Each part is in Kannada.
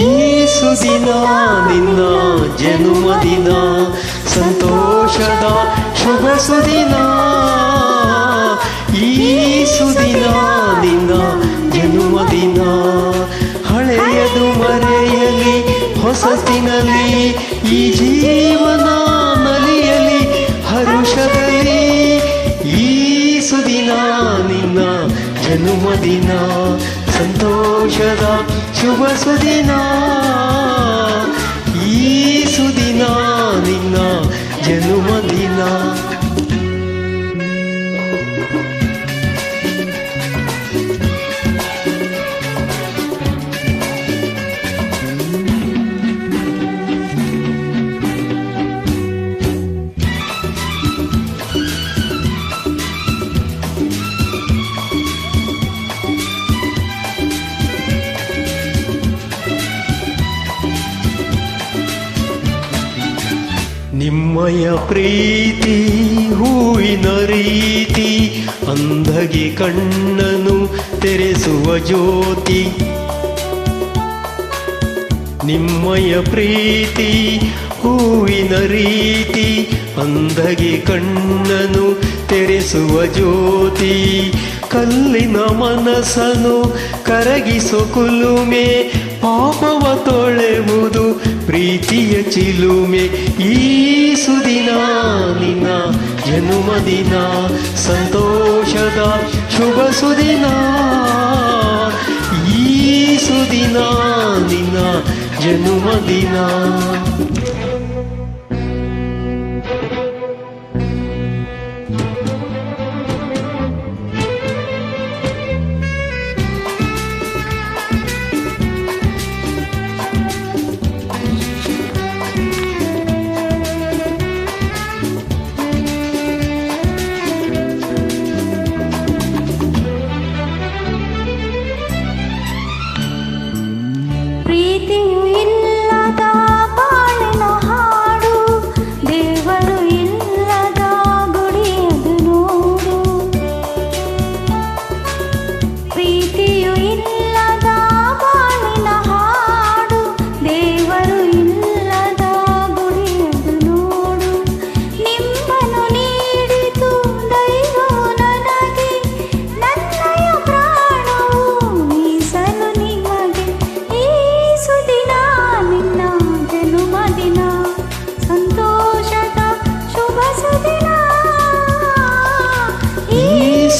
ಸುದಿನ ನಿನ್ನ ಜನುಮದಿನ ಸಂತೋಷದ ಶುಭ ಸುದಿನ ಈ ಸುದಿನ ನಿನ್ನ ಜನುಮದಿನ ಹಳೆಯದು ಮರೆಯಲಿ, ಹೊಸತಿನಲ್ಲಿ, ಈ ಜೀವನ ನಲಿಯಲಿ ಹರುಷದಲ್ಲಿ. ಈ ಸುದಿನ ನಿನ್ನ ಜನ್ಮದಿನ ಸಂತೋಷದ ಶುಭ ಸುದಿನ. ಈ ಸುದಿನ ನಿನ್ನ ಜನ್ಮದಿನ ನಿಮ್ಮಯ ಪ್ರೀತಿ, ಹೂವಿನ ರೀತಿ, ಅಂಧಗೆ ಕಣ್ಣನು ತೆರೆಸುವ ಜ್ಯೋತಿ. ನಿಮ್ಮಯ ಪ್ರೀತಿ, ಹೂವಿನ ರೀತಿ, ಅಂಧಗೆ ಕಣ್ಣನು ತೆರೆಸುವ ಜ್ಯೋತಿ. ಕಲ್ಲಿನ ಮನಸ್ಸನು ಕರಗಿಸೋ ಕುಲುಮೆ, ಪಾಪವ ತೊಳೆವುದು ಪ್ರೀತಿಯ ಚಿಲುಮೆ ಈ ಸುದಿನ ನಿನ್ನ ಜನುಮದಿನ ಸಂತೋಷದ ಶುಭ ಸುದಿನ. ಈ ಸುದಿನ ನಿನ್ನ ಜನ್ಮದಿನ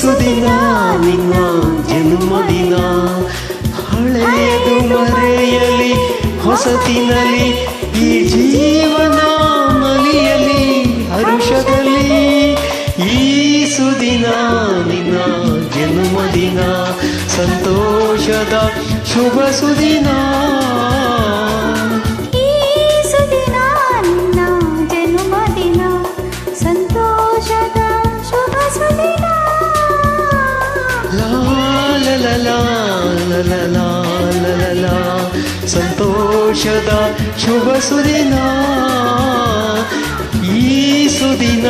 ಸುದಿನ, ನಿನ್ನ ಜನ್ಮದಿನ ಹಳೆಯದು ಮರೆಯಲಿ, ಹೊಸತಿನಲಿ, ಈ ಜೀವನ ಮಲಿಯಲಿ, ಹರುಷದಲ್ಲಿ. ಈ ಸುದಿನ, ನಿನ್ನ ಜನ್ಮದಿನ ಸಂತೋಷದ ಶುಭ ಸುದಿನ. ಲ ಲ ಲಾ ಲ ಲ ಲಾ. ಸಂತೋಷದ ಶುಭ ಸುದಿನ ಈ ಸುದಿನ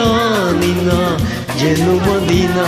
ನಿನ್ನ ಜನ್ಮದಿನ